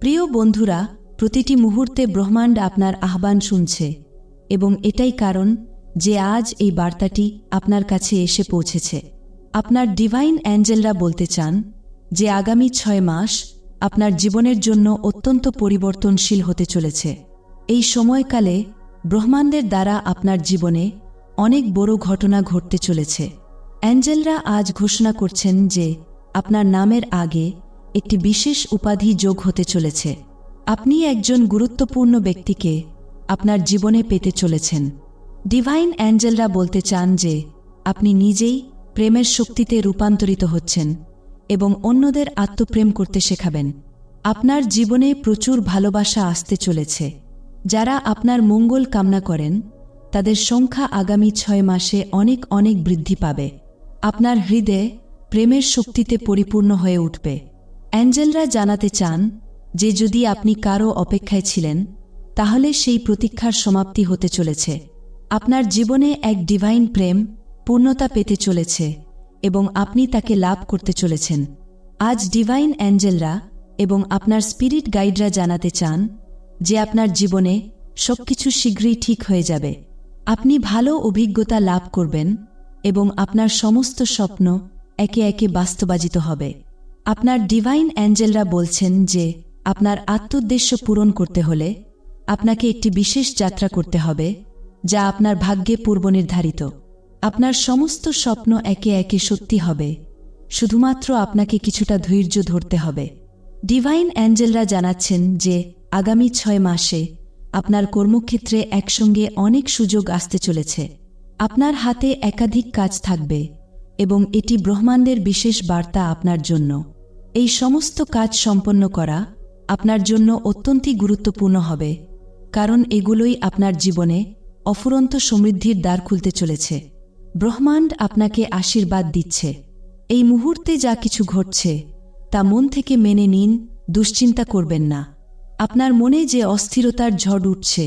প্রিয় বন্ধুরা, প্রতিটি মুহূর্তে ব্রহ্মাণ্ড আপনার আহ্বান শুনছে এবং এটাই কারণ যে আজ এই বার্তাটি আপনার কাছে এসে পৌঁছেছে। আপনার ডিভাইন অ্যাঞ্জেলরা বলতে চান যে আগামী ছয় মাস আপনার জীবনের জন্য অত্যন্ত পরিবর্তনশীল হতে চলেছে। এই সময়কালে ব্রহ্মাণ্ডের দ্বারা আপনার জীবনে অনেক বড় ঘটনা ঘটতে চলেছে। অ্যাঞ্জেলরা আজ ঘোষণা করছেন যে আপনার নামের আগে একটি বিশেষ উপাধি যোগ হতে চলেছে। আপনি একজন গুরুত্বপূর্ণ ব্যক্তিকে আপনার জীবনে পেতে চলেছেন। ডিভাইন অ্যাঞ্জেলরা বলতে চান যে, আপনি নিজেই প্রেমের শক্তিতে রূপান্তরিত হচ্ছেন এবং অন্যদের আত্মপ্রেম করতে শেখাবেন। আপনার জীবনে প্রচুর ভালোবাসা আসতে চলেছে। যারা আপনার মঙ্গল কামনা করেন, তাদের সংখ্যা আগামী ছয় মাসে অনেক অনেক বৃদ্ধি পাবে। আপনার হৃদয়ে প্রেমের শক্তিতে পরিপূর্ণ হয়ে উঠবে। অ্যাঞ্জেলরা জানাতে চান যে যদি আপনি কারও অপেক্ষায় ছিলেন, তাহলে সেই প্রতীক্ষার সমাপ্তি হতে চলেছে। আপনার জীবনে এক ডিভাইন প্রেম পূর্ণতা পেতে চলেছে এবং আপনি তাকে লাভ করতে চলেছেন। আজ ডিভাইন অ্যাঞ্জেলরা এবং আপনার স্পিরিট গাইডরা জানাতে চান যে আপনার জীবনে সবকিছু শীঘ্রই ঠিক হয়ে যাবে। আপনি ভালো অভিজ্ঞতা লাভ করবেন এবং আপনার সমস্ত স্বপ্ন একে একে বাস্তবাজিত হবে। আপনার ডিভাইন অ্যাঞ্জেলরা বলছেন যে, আপনার আত্মোদ্দেশ্য পূরণ করতে হলে আপনাকে একটি বিশেষ যাত্রা করতে হবে, যা আপনার ভাগ্যে পূর্বনির্ধারিত। আপনার সমস্ত স্বপ্ন একে একে সত্যি হবে। শুধুমাত্র আপনাকে কিছুটা ধৈর্য ধরতে হবে। ডিভাইন অ্যাঞ্জেলরা জানাচ্ছেন যে, আগামী ছয় মাসে আপনার কর্মক্ষেত্রে একসঙ্গে অনেক সুযোগ আসতে চলেছে। আপনার হাতে একাধিক কাজ থাকবে। এবং এটি ব্রহ্মাণ্ডের বিশেষ বার্তা আপনার জন্য। এই সমস্ত কাজ সম্পন্ন করা আপনার জন্য অত্যন্তই গুরুত্বপূর্ণ হবে, কারণ এগুলোই আপনার জীবনে অফুরন্ত সমৃদ্ধির দ্বার খুলতে চলেছে। ব্রহ্মাণ্ড আপনাকে আশীর্বাদ দিচ্ছে। এই মুহূর্তে যা কিছু ঘটছে, তা মন থেকে মেনে নিন, দুশ্চিন্তা করবেন না। আপনার মনে যে অস্থিরতার ঝড় উঠছে,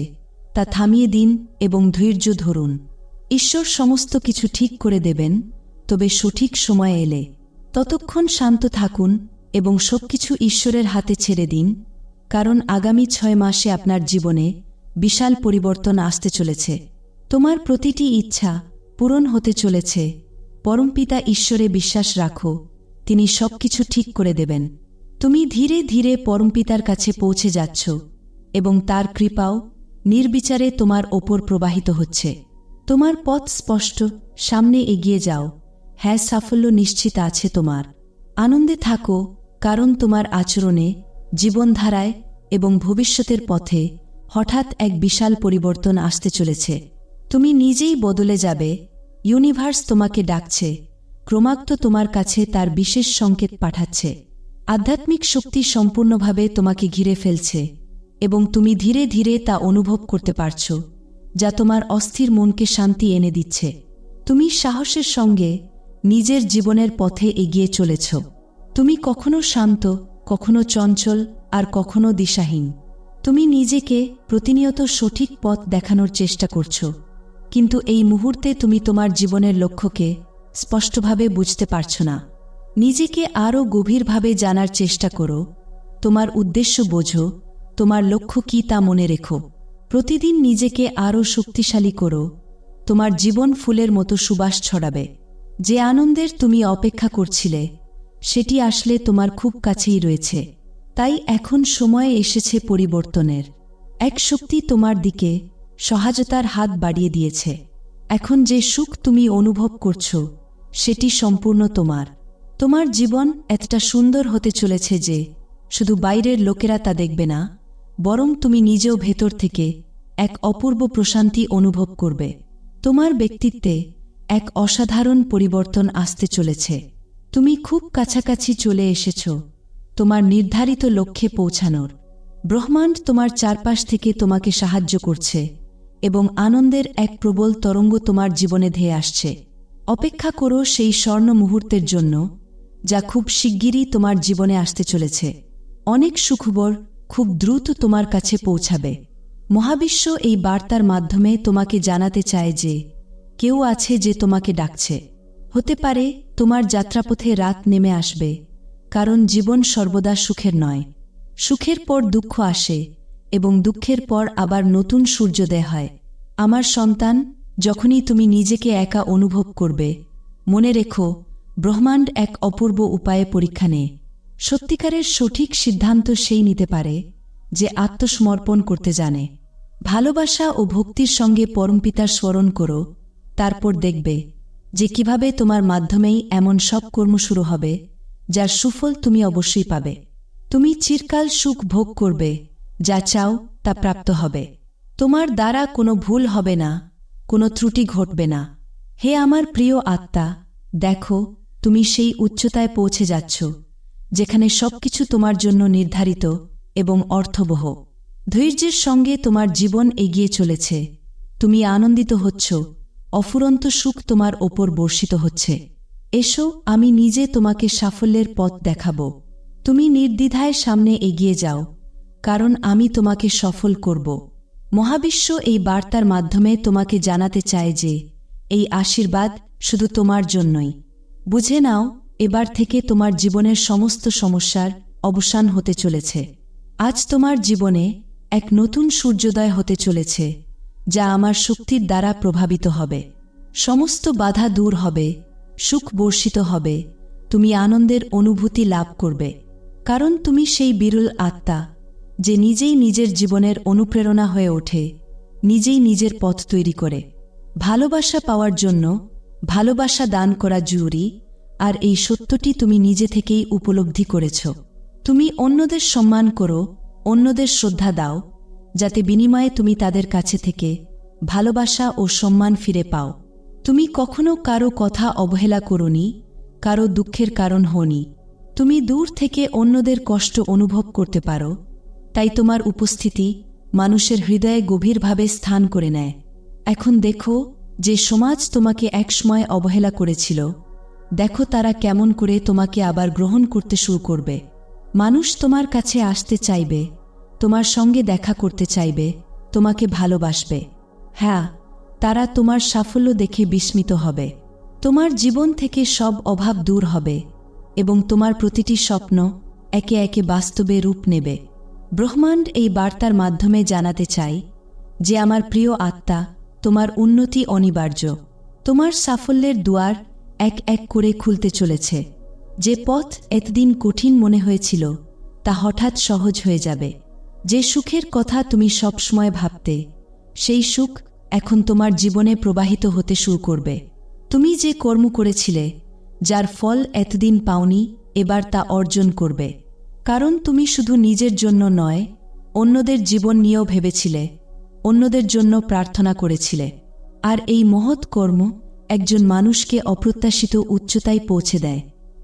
তা থামিয়ে দিন এবং ধৈর্য ধরুন। ঈশ্বর সমস্ত কিছু ঠিক করে দেবেন তবে সঠিক সময় এলে। ততক্ষণ শান্ত থাকুন এবং সবকিছু ঈশ্বরের হাতে ছেড়ে দিন, কারণ আগামী ছয় মাসে আপনার জীবনে বিশাল পরিবর্তন আসতে চলেছে। তোমার প্রতিটি ইচ্ছা পূরণ হতে চলেছে। পরমপিতা ঈশ্বরে বিশ্বাস রাখো, তিনি সবকিছু ঠিক করে দেবেন। তুমি ধীরে ধীরে পরমপিতার কাছে পৌঁছে যাচ্ছ এবং তার কৃপাও নির্বিচারে তোমার ওপর প্রবাহিত হচ্ছে। তোমার পথ স্পষ্ট, সামনে এগিয়ে যাও। হ্যাঁ সাফল্য নিশ্চিত আছে তোমার। আনন্দে থাকো, কারণ তোমার আচরণে, জীবনধারায় এবং ভবিষ্যতের পথে হঠাৎ এক বিশাল পরিবর্তন আসতে চলেছে। তুমি নিজেই বদলে যাবে। ইউনিভার্স তোমাকে ডাকছে। ক্রমাগত তোমার কাছে তার বিশেষ সংকেত পাঠাচ্ছে। আধ্যাত্মিক শক্তি সম্পূর্ণভাবে তোমাকে ঘিরে ফেলছে এবং তুমি ধীরে ধীরে তা অনুভব করতে পারছ, যা তোমার অস্থির মনকে শান্তি এনে দিচ্ছে। তুমি সাহসের সঙ্গে নিজের জীবনের পথে এগিয়ে চলেছ। তুমি কখনো শান্ত, কখনো চঞ্চল, আর কখনো দিশাহীন। তুমি নিজেকে প্রতিনিয়ত সঠিক পথ দেখানোর চেষ্টা করছ। কিন্তু এই মুহূর্তে তুমি তোমার জীবনের লক্ষ্যকে স্পষ্টভাবে বুঝতে পারছ না। নিজেকে আরও গভীরভাবে জানার চেষ্টা করো। তোমার উদ্দেশ্য বোঝো। তোমার লক্ষ্য কি তা মনে রেখো। প্রতিদিন নিজেকে আরও শক্তিশালী করো। তোমার জীবন ফুলের মতো সুবাস ছড়াবে। যে আনন্দের তুমি অপেক্ষা করছিলে, সেটি আসলে তোমার খুব কাছেই রয়েছে। তাই এখন সময়ে এসেছে পরিবর্তনের। এক শক্তি তোমার দিকে সহায়তার হাত বাড়িয়ে দিয়েছে। এখন যে সুখ তুমি অনুভব করছ, সেটি সম্পূর্ণ তোমার। তোমার জীবন এতটা সুন্দর হতে চলেছে যে, শুধু বাইরের লোকেরা তা দেখবে না, বরং তুমি নিজেও ভেতর থেকে এক অপূর্ব প্রশান্তি অনুভব করবে। তোমার ব্যক্তিত্বে এক অসাধারণ পরিবর্তন আসতে চলেছে। তুমি খুব কাছাকাছি চলে এসেছ। তোমার নির্ধারিত লক্ষ্যে পৌঁছানোর। ব্রহ্মাণ্ড তোমার চারপাশ থেকে তোমাকে সাহায্য করছে এবং আনন্দের এক প্রবল তরঙ্গ তোমার জীবনে ধেয়ে আসছে। অপেক্ষা করো সেই স্বর্ণ মুহূর্তের জন্য, যা খুব শিগগিরই তোমার জীবনে আসতে চলেছে। অনেক সুখবর খুব দ্রুত তোমার কাছে পৌঁছাবে। মহাবিশ্ব এই বার্তার মাধ্যমে তোমাকে জানাতে চায় যে কেউ আছে যে তোমাকে ডাকছে। হতে পারে তোমার যাত্রাপথে রাত নেমে আসবে, কারণ জীবন সর্বদা সুখের নয়। সুখের পর দুঃখ আসে, এবং দুঃখের পর আবার নতুন সূর্যোদয় হয়। আমার সন্তান, যখনই তুমি নিজেকে একা অনুভব করবে, মনে রেখো, ব্রহ্মাণ্ড এক অপূর্ব উপায়ে পরীক্ষা নেয় সত্যিকারের সঠিক সিদ্ধান্ত সেই নিতে পারে, যে আত্মসমর্পণ করতে জানে। ভালোবাসা ও ভক্তির সঙ্গে পরমপিতার স্মরণ করো তারপর দেখবে যে কীভাবে তোমার মাধ্যমেই এমন সব কর্ম শুরু হবে, যার সুফল তুমি অবশ্যই পাবে। তুমি চিরকাল সুখ ভোগ করবে, যা চাও তা প্রাপ্ত হবে। তোমার দ্বারা কোনো ভুল হবে না, কোনো ত্রুটি ঘটবে না। হে আমার প্রিয় আত্মা, দেখো, তুমি সেই উচ্চতায় পৌঁছে যাচ্ছ, যেখানে সবকিছু তোমার জন্য নির্ধারিত এবং অর্থবহ। ধৈর্যের সঙ্গে তোমার জীবন এগিয়ে চলেছে। তুমি আনন্দিত হচ্ছ অফুরন্ত সুখ তোমার ওপর বর্ষিত হচ্ছে। এসো, আমি নিজে তোমাকে সাফল্যের পথ দেখাব। তুমি নির্দ্বিধায় সামনে এগিয়ে যাও, কারণ আমি তোমাকে সফল করব। মহাবিশ্ব এই বার্তার মাধ্যমে তোমাকে জানাতে চায় যে, এই আশীর্বাদ শুধু তোমার জন্যই। বুঝে নাও, এবার থেকে তোমার জীবনের সমস্ত সমস্যার অবসান হতে চলেছে। আজ তোমার জীবনে এক নতুন সূর্যোদয় হতে চলেছে। যা আমার শক্তির দ্বারা প্রভাবিত হবে। সমস্ত বাধা দূর হবে, সুখ বর্ষিত হবে, তুমি আনন্দের অনুভূতি লাভ করবে। কারণ তুমি সেই বিরল আত্মা, যে নিজেই নিজের জীবনের অনুপ্রেরণা হয়ে ওঠে, নিজেই নিজের পথ তৈরি করে। ভালোবাসা পাওয়ার জন্য ভালোবাসা দান করা জরুরি, আর এই সত্যটি তুমি নিজে থেকেই উপলব্ধি করেছ। তুমি অন্যদের সম্মান করো, অন্যদের শ্রদ্ধা দাও যাতে বিনিময়ে তুমি তাদের কাছে থেকে ভালোবাসা ও সম্মান ফিরে পাও। তুমি কখনো কারও কথা অবহেলা করনি, কারও দুঃখের কারণ হনি তুমি দূর থেকে অন্যদের কষ্ট অনুভব করতে পারো, তাই তোমার উপস্থিতি মানুষের হৃদয়ে গভীরভাবে স্থান করে নেয়। এখন দেখো যে সমাজ তোমাকে একসময় অবহেলা করেছিল। দেখো তারা কেমন করে তোমাকে আবার গ্রহণ করতে শুরু করবে। মানুষ তোমার কাছে আসতে চাইবে তোমার সঙ্গে দেখা করতে চাইবে, তোমাকে ভালোবাসবে। হ্যাঁ তারা তোমার সাফল্য দেখে বিস্মিত হবে। তোমার জীবন থেকে সব অভাব দূর হবে এবং তোমার প্রতিটি স্বপ্ন একে একে বাস্তবে রূপ নেবে। ব্রহ্মাণ্ড এই বার্তার মাধ্যমে জানাতে চাই যে আমার প্রিয় আত্মা, তোমার উন্নতি অনিবার্য। তোমার সাফল্যের দুয়ার এক এক করে খুলতে চলেছে। যে পথ এতদিন কঠিন মনে হয়েছিল, তা হঠাৎ সহজ হয়ে যাবে। যে সুখের কথা তুমি সবসময় ভাবতে, সেই সুখ এখন তোমার জীবনে প্রবাহিত হতে শুরু করবে। তুমি যে কর্ম করেছিলে, যার ফল এতদিন পাওনি, এবার তা অর্জন করবে। কারণ তুমি শুধু নিজের জন্য নয়, অন্যদের জীবন নিয়েও ভেবেছিলে, অন্যদের জন্য প্রার্থনা করেছিলে। আর এই মহৎ কর্ম একজন মানুষকে অপ্রত্যাশিত উচ্চতায় পৌঁছে দেয়।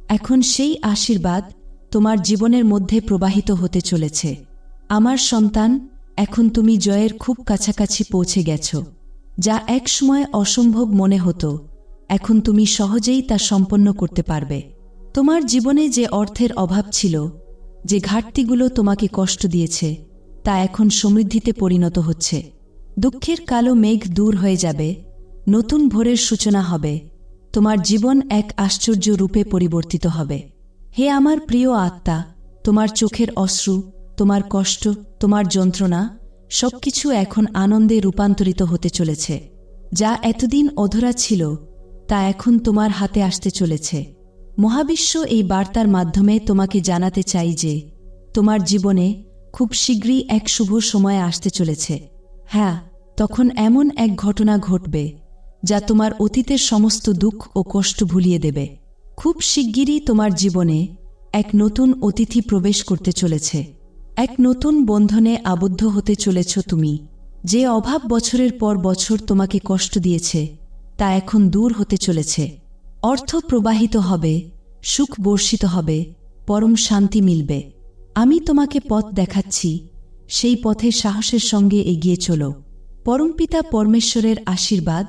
এখন সেই আশীর্বাদ তোমার জীবনের মধ্যে প্রবাহিত হতে চলেছে। আমার সন্তান, এখন তুমি জয়ের খুব কাছাকাছি পৌঁছে গেছ, যা একসময় অসম্ভব মনে হতো, এখন তুমি সহজেই তা সম্পন্ন করতে পারবে। তোমার জীবনে যে অর্থের অভাব ছিল, যে ঘাটতিগুলো তোমাকে কষ্ট দিয়েছে, তা এখন সমৃদ্ধিতে পরিণত হচ্ছে। দুঃখের কালো মেঘ দূর হয়ে যাবে, নতুন ভোরের সূচনা হবে, তোমার জীবন এক আশ্চর্য রূপে পরিবর্তিত হবে। হে আমার প্রিয় আত্মা, তোমার চোখের অশ্রু তোমার কষ্ট, তোমার যন্ত্রণা, সবকিছু এখন আনন্দে রূপান্তরিত হতে চলেছে। যা এতদিন অধরা ছিল, তা এখন তোমার হাতে আসতে চলেছে। মহাবিশ্ব এই বার্তার মাধ্যমে তোমাকে জানাতে চাই যে, তোমার জীবনে খুব শীঘ্রই এক শুভ সময় আসতে চলেছে। হ্যাঁ তখন এমন এক ঘটনা ঘটবে, যা তোমার অতীতের সমস্ত দুঃখ ও কষ্ট ভুলিয়ে দেবে। খুব শিগগিরই তোমার জীবনে এক নতুন অতিথি প্রবেশ করতে চলেছে। এক নতুন বন্ধনে আবদ্ধ হতে চলেছ তুমি। যে অভাব বছরের পর বছর তোমাকে কষ্ট দিয়েছে, তা এখন দূর হতে চলেছে। অর্থ প্রবাহিত হবে, সুখ বর্ষিত হবে, পরম শান্তি মিলবে। আমি তোমাকে পথ দেখাচ্ছি, সেই পথে সাহসের সঙ্গে এগিয়ে চলো। পরমপিতা পরমেশ্বরের আশীর্বাদ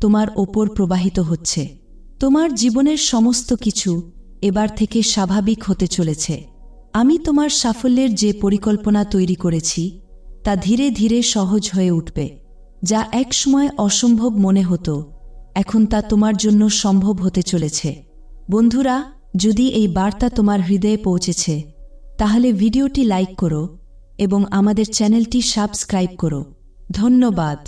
তোমার ওপর প্রবাহিত হচ্ছে। তোমার জীবনের সমস্ত কিছু এবার থেকে স্বাভাবিক হতে চলেছে। আমি তোমার সাফল্যের যে পরিকল্পনা তৈরি করেছি, তা ধীরে ধীরে সহজ হয়ে উঠবে, যা একসময় অসম্ভব মনে হতো, এখন তা তোমার জন্য সম্ভব হতে চলেছে। বন্ধুরা, যদি এই বার্তা তোমার হৃদয়ে পৌঁছেছে, তাহলে ভিডিওটি লাইক করো এবং আমাদের চ্যানেলটি সাবস্ক্রাইব করো। ধন্যবাদ।